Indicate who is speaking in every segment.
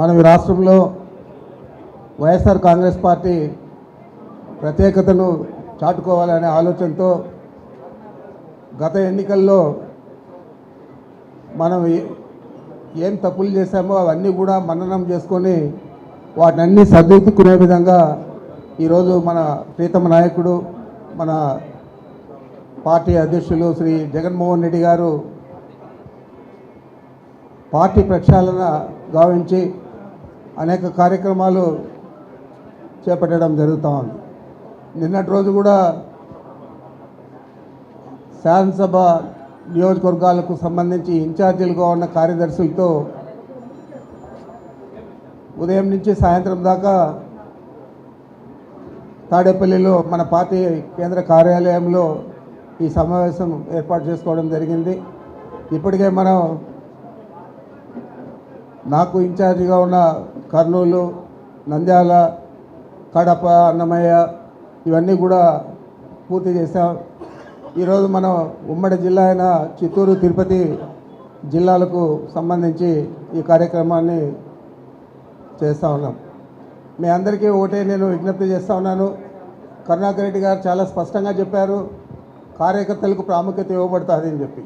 Speaker 1: మనం ఈ రాష్ట్రంలో వైఎస్ఆర్ కాంగ్రెస్ పార్టీ ప్రత్యేకతను చాటుకోవాలనే ఆలోచనతో గత ఎన్నికల్లో మనం ఏం తప్పులు చేశామో అవన్నీ కూడా మననం చేసుకొని వాటిని అన్నీ సర్దిద్దుకునే విధంగా ఈరోజు మన ప్రీతమ నాయకుడు మన పార్టీ అధ్యక్షులు శ్రీ జగన్మోహన్ రెడ్డి గారు పార్టీ ప్రక్షాళన గావించి అనేక కార్యక్రమాలు చేపట్టడం జరుగుతూ ఉంది. నిన్నటి రోజు కూడా శాసనసభ నియోజకవర్గాలకు సంబంధించి ఇన్ఛార్జీలుగా ఉన్న కార్యదర్శులతో ఉదయం నుంచి సాయంత్రం దాకా తాడేపల్లిలో మన పార్టీ కేంద్ర కార్యాలయంలో ఈ సమావేశం ఏర్పాటు చేసుకోవడం జరిగింది. ఇప్పటికే మనం నాకు ఇన్ఛార్జిగా ఉన్న కర్నూలు నంద్యాల కడప అన్నమయ్య ఇవన్నీ కూడా పూర్తి చేశాం. ఈరోజు మనం ఉమ్మడి జిల్లా అయిన చిత్తూరు తిరుపతి జిల్లాలకు సంబంధించి ఈ కార్యక్రమాన్ని చేస్తూ ఉన్నాం. మీ అందరికీ ఒకటే నేను విజ్ఞప్తి చేస్తూ ఉన్నాను. కరుణాకర్ రెడ్డి గారు చాలా స్పష్టంగా చెప్పారు కార్యకర్తలకు ప్రాముఖ్యత ఇవ్వబడుతుంది అని చెప్పి.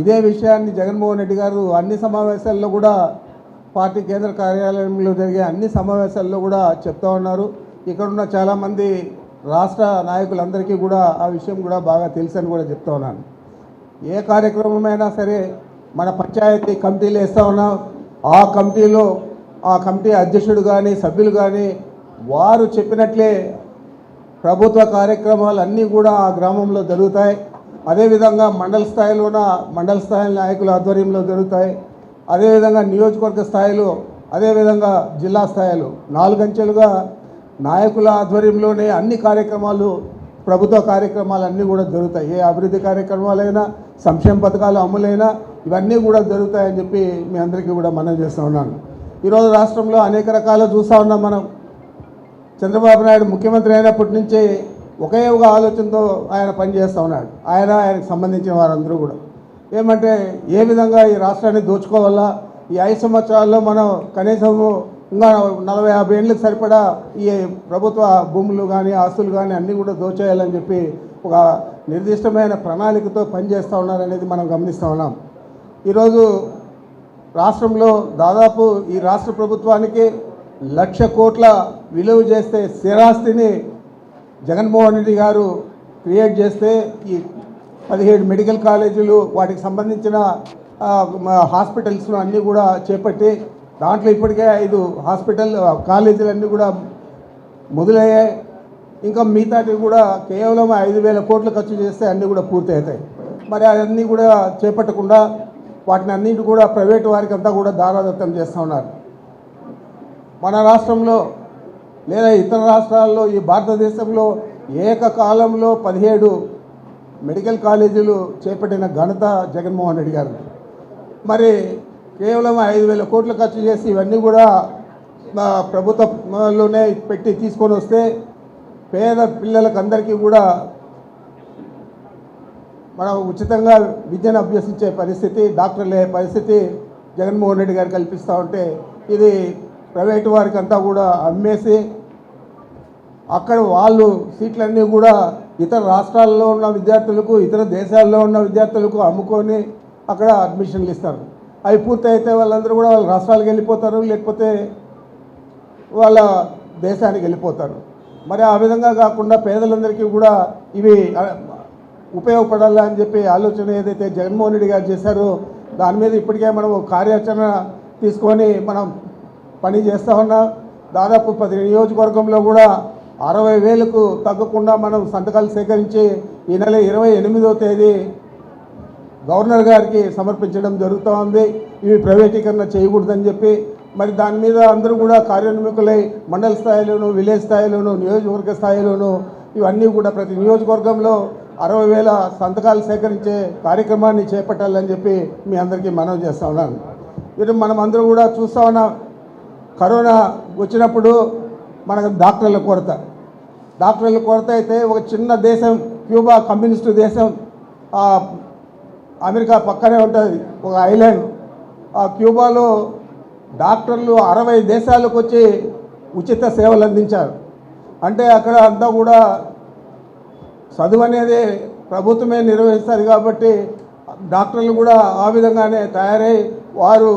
Speaker 1: ఇదే విషయాన్ని జగన్మోహన్ రెడ్డి గారు అన్ని సమావేశాల్లో కూడా పార్టీ కేంద్ర కార్యాలయంలో జరిగే అన్ని సమావేశాల్లో కూడా చెప్తా ఉన్నారు. ఇక్కడున్న చాలామంది రాష్ట్ర నాయకులందరికీ కూడా ఆ విషయం కూడా బాగా తెలుసని కూడా చెప్తా ఉన్నాను. ఏ కార్యక్రమమైనా సరే మన పంచాయతీ కమిటీలు వేస్తూ ఉన్నాం. ఆ కమిటీలో ఆ కమిటీ అధ్యక్షుడు కానీ సభ్యులు కానీ వారు చెప్పినట్లే ప్రభుత్వ కార్యక్రమాలు అన్నీ కూడా ఆ గ్రామంలో జరుగుతాయి. అదేవిధంగా మండల స్థాయిలోన మండల స్థాయి నాయకుల ఆధ్వర్యంలో జరుగుతాయి. అదేవిధంగా నియోజకవర్గ స్థాయిలో అదేవిధంగా జిల్లా స్థాయిలో నాలుగంచెలుగా నాయకుల ఆధ్వర్యంలోనే అన్ని కార్యక్రమాలు ప్రభుత్వ కార్యక్రమాలు అన్నీ కూడా జరుగుతాయి. ఏ అభివృద్ధి కార్యక్రమాలైనా సంక్షేమ పథకాలు అమలైనా ఇవన్నీ కూడా జరుగుతాయని చెప్పి మీ అందరికీ కూడా మనం చేస్తూ ఉన్నాను ఈరోజు రాష్ట్రంలో అనేక రకాలు చూస్తూ ఉన్నాం మనం. చంద్రబాబు నాయుడు ముఖ్యమంత్రి అయినప్పటి నుంచి ఒకే ఒక ఆలోచనతో ఆయన పనిచేస్తూ ఉన్నాడు. ఆయన ఆయనకు సంబంధించిన వారందరూ కూడా. ఏమంటే ఏ విధంగా ఈ రాష్ట్రాన్ని దోచుకోవాలా? ఈ ఐదు సంవత్సరాల్లో మనం కనీసం ఇంకా నలభై యాభై ఏళ్ళకి సరిపడా ఈ ప్రభుత్వ భూములు కానీ ఆస్తులు కానీ అన్నీ కూడా దోచేయాలని చెప్పి ఒక నిర్దిష్టమైన ప్రణాళికతో పనిచేస్తూ ఉన్నారనేది మనం గమనిస్తూ ఉన్నాం. ఈరోజు రాష్ట్రంలో దాదాపు ఈ రాష్ట్ర ప్రభుత్వానికి లక్ష కోట్ల విలువ చేస్తే స్థిరాస్తిని జగన్మోహన్ రెడ్డి గారు క్రియేట్ చేస్తే ఈ పదిహేడు మెడికల్ కాలేజీలు వాటికి సంబంధించిన ఆ, హాస్పిటల్స్ అన్నీ కూడా చేపట్టి దాంట్లో ఇప్పటికే ఐదు హాస్పిటల్ కాలేజీలు అన్నీ కూడా మొదలయ్యాయి. ఇంకా మిగతాటివి కూడా కేవలం ఐదు వేల కోట్లు ఖర్చు చేస్తే అన్నీ కూడా పూర్తి అవుతాయి మరి అవన్నీ కూడా చేపట్టకుండా వాటిని అన్నింటి కూడా ప్రైవేటు వారికి అంతా కూడా దారాదత్తం చేస్తూ ఉన్నారు. మన రాష్ట్రంలో లేదా ఇతర రాష్ట్రాల్లో ఈ భారతదేశంలో ఏకకాలంలో పదిహేడు మెడికల్ కాలేజీలు చేపట్టిన ఘనత జగన్మోహన్ రెడ్డి గారు మరి కేవలం ఐదు వేల కోట్లు ఖర్చు చేసి ఇవన్నీ కూడా ప్రభుత్వంలోనే పెట్టి తీసుకొని వస్తే పేద పిల్లలకు అందరికీ కూడా మనం ఉచితంగా విద్యను అభ్యసించే పరిస్థితి డాక్టర్లు పరిస్థితి జగన్మోహన్ రెడ్డి గారు కల్పిస్తూ ఉంటే ఇది ప్రైవేటు వారికి అంతా కూడా అమ్మేసి అక్కడ వాళ్ళు సీట్లన్నీ కూడా ఇతర రాష్ట్రాల్లో ఉన్న విద్యార్థులకు ఇతర దేశాల్లో ఉన్న విద్యార్థులకు అమ్ముకొని అక్కడ అడ్మిషన్లు ఇస్తారు. అవి పూర్తయితే వాళ్ళందరూ కూడా వాళ్ళ రాష్ట్రాలకు వెళ్ళిపోతారు లేకపోతే వాళ్ళ దేశానికి వెళ్ళిపోతారు. మరి ఆ విధంగా కాకుండా పేదలందరికీ కూడా ఇవి ఆ, ఉపయోగపడాలి అని చెప్పి ఆలోచన ఏదైతే జగన్మోహన్ రెడ్డి గారు చేశారో దాని మీద ఇప్పటికే మనం కార్యాచరణ తీసుకొని మనం పని చేస్తూ ఉన్నాం. దాదాపు పది నియోజకవర్గంలో కూడా అరవై వేలకు తగ్గకుండా మనం సంతకాలు సేకరించి ఈ నెల ఇరవై ఎనిమిదో తేదీ గవర్నర్ గారికి సమర్పించడం జరుగుతూ ఉంది. ఇవి ప్రైవేటీకరణ చేయకూడదని చెప్పి మరి దాని మీద అందరూ కూడా కార్యోన్ముఖులై మండల స్థాయిలోను విలేజ్ స్థాయిలోను నియోజకవర్గ స్థాయిలోను ఇవన్నీ కూడా ప్రతి నియోజకవర్గంలో అరవై వేల సంతకాలు సేకరించే కార్యక్రమాన్ని చేపట్టాలని చెప్పి మీ అందరికీ మనవి చేస్తా ఉన్నాను. ఇది మనం అందరూ కూడా చూస్తూ ఉన్నాం. కరోనా వచ్చినప్పుడు మనకు డాక్టర్ల కొరత. డాక్టర్ల కొరత అయితే ఒక చిన్న దేశం క్యూబా కమ్యూనిస్టు దేశం అమెరికా పక్కనే ఉంటుంది ఒక ఐలాండ్. ఆ క్యూబాలో డాక్టర్లు అరవై దేశాలకు వచ్చి ఉచిత సేవలు అందించారు. అంటే అక్కడ అంతా కూడా చదువు అనేది ప్రభుత్వమే నిర్వహిస్తారు కాబట్టి డాక్టర్లు కూడా ఆ విధంగానే తయారై వారు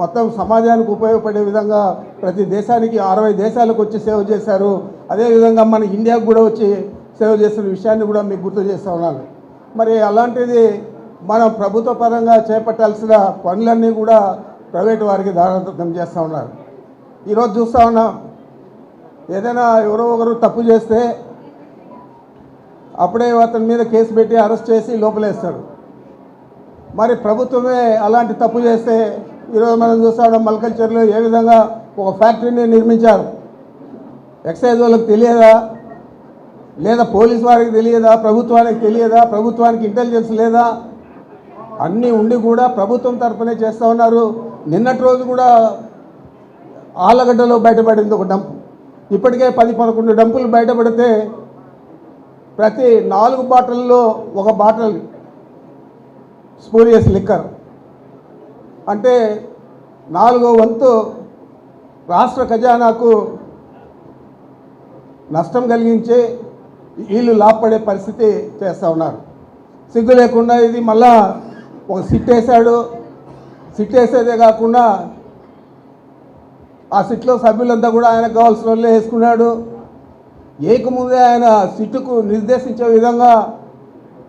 Speaker 1: మొత్తం సమాజానికి ఉపయోగపడే విధంగా ప్రతి దేశానికి అరవై దేశాలకు వచ్చి సేవ చేశారు. అదేవిధంగా మన ఇండియాకు కూడా వచ్చి సేవ చేస్తున్న విషయాన్ని కూడా మీకు గుర్తు చేస్తూ ఉన్నాను. మరి అలాంటిది మనం ప్రభుత్వ పరంగా చేపట్టాల్సిన పనులన్నీ కూడా ప్రైవేటు వారికి దారాదత్తం చేస్తూ ఉన్నారు. ఈరోజు చూస్తూ ఉన్నాం ఏదైనా ఎవరో ఒకరు తప్పు చేస్తే అప్పుడే అతని మీద కేసు పెట్టి అరెస్ట్ చేసి లోపలేస్తాడు మరి ప్రభుత్వమే అలాంటి తప్పు చేస్తే ఈరోజు మనం చూస్తాం మల్కల్చర్లో ఏ విధంగా ఒక ఫ్యాక్టరీని నిర్మించారు? ఎక్సైజ్ వాళ్ళకి తెలియదా? లేదా పోలీస్ వారికి తెలియదా? ప్రభుత్వానికి తెలియదా? ప్రభుత్వానికి ఇంటెలిజెన్స్ లేదా? అన్నీ ఉండి కూడా ప్రభుత్వం తరఫునే చేస్తూ ఉన్నారు. నిన్నటి రోజు కూడా ఆలగడ్డలో బయటపడింది ఒక డంప్. ఇప్పటికే పది పదకొండు డంపులు బయటపడితే ప్రతి నాలుగు బాటిల్లో ఒక బాటిల్ స్పూరియస్ లిక్కర్. అంటే నాలుగో వంతు రాష్ట్ర ఖజానాకు నష్టం కలిగించి వీళ్ళు లాభపడే పరిస్థితి చేస్తూ ఉన్నారు. సిగ్గు లేకుండా ఇది మళ్ళా ఒక సిట్ వేసాడు సిట్ వేసేదే కాకుండా ఆ సిట్లో సభ్యులంతా కూడా ఆయన కావాల్సిన వాళ్ళే వేసుకున్నాడు. ఏకముందే ఆయన సిట్టుకు నిర్దేశించే విధంగా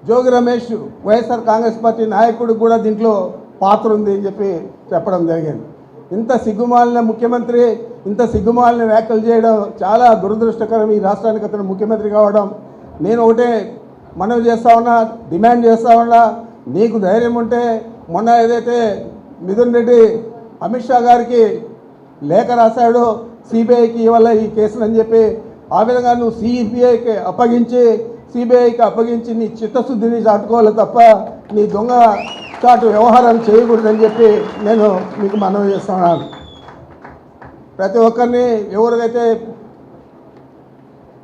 Speaker 1: జోగి రమేష్ వైఎస్ఆర్ కాంగ్రెస్ పార్టీ నాయకుడు కూడా దీంట్లో పాత్ర ఉంది అని చెప్పి చెప్పడం జరిగింది. ఇంత సిగ్గుమాలిన ముఖ్యమంత్రి ఇంత సిగ్గుమాలిన వ్యాఖ్యలు చేయడం చాలా దురదృష్టకరం ఈ రాష్ట్రానికి అతను ముఖ్యమంత్రి కావడం. నేను ఒకటే మనవి చేస్తా ఉన్నా డిమాండ్ చేస్తా ఉన్నా నీకు ధైర్యం ఉంటే మొన్న ఏదైతే మిథున్ రెడ్డి అమిత్ షా గారికి లేఖ రాశాడు సిబిఐకి ఇవాళ ఈ కేసులు అని చెప్పి ఆ విధంగా నువ్వు సిబిఐకి అప్పగించి సిబిఐకి అప్పగించి నీ చిత్తశుద్ధిని చాటుకోవాలి తప్ప నీ దొంగ ఇట్లాంటి వ్యవహారం చేయకూడదని చెప్పి నేను మీకు మనవి చేస్తున్నాను. ప్రతి ఒక్కరిని ఎవరికైతే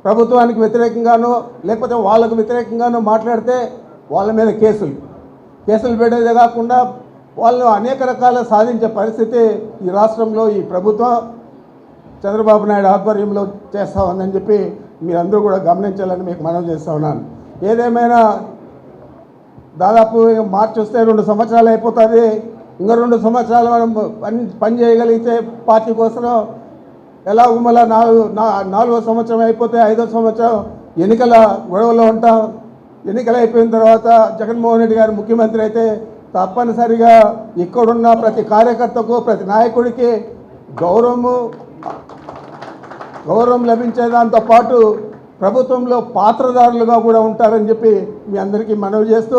Speaker 1: ప్రభుత్వానికి వ్యతిరేకంగానో లేకపోతే వాళ్ళకు వ్యతిరేకంగానో మాట్లాడితే వాళ్ళ మీద కేసులు. కేసులు పెట్టేదే కాకుండా వాళ్ళు అనేక రకాల సాధించే పరిస్థితి ఈ రాష్ట్రంలో ఈ ప్రభుత్వం చంద్రబాబు నాయుడు ఆధ్వర్యంలో చేస్తా ఉందని చెప్పి మీరందరూ కూడా గమనించాలని మీకు మనవి చేస్తూ ఉన్నాను. ఏదేమైనా దాదాపు మార్చి వస్తే రెండు సంవత్సరాలు అయిపోతుంది. ఇంకా రెండు సంవత్సరాలు మనం పని పని చేయగలిగితే పార్టీ కోసం ఎలా మళ్ళీ నాలుగు నా నాలుగో సంవత్సరం అయిపోతే ఐదో సంవత్సరం ఎన్నికల గొడవలో ఉంటాం. ఎన్నికలు అయిపోయిన తర్వాత జగన్మోహన్ రెడ్డి గారు ముఖ్యమంత్రి అయితే తప్పనిసరిగా ఇక్కడున్న ప్రతి కార్యకర్తకు ప్రతి నాయకుడికి గౌరవము గౌరవం లభించే దాంతో పాటు ప్రభుత్వంలో పాత్రదారులుగా కూడా ఉంటారని చెప్పి మీ అందరికీ మనవి చేస్తూ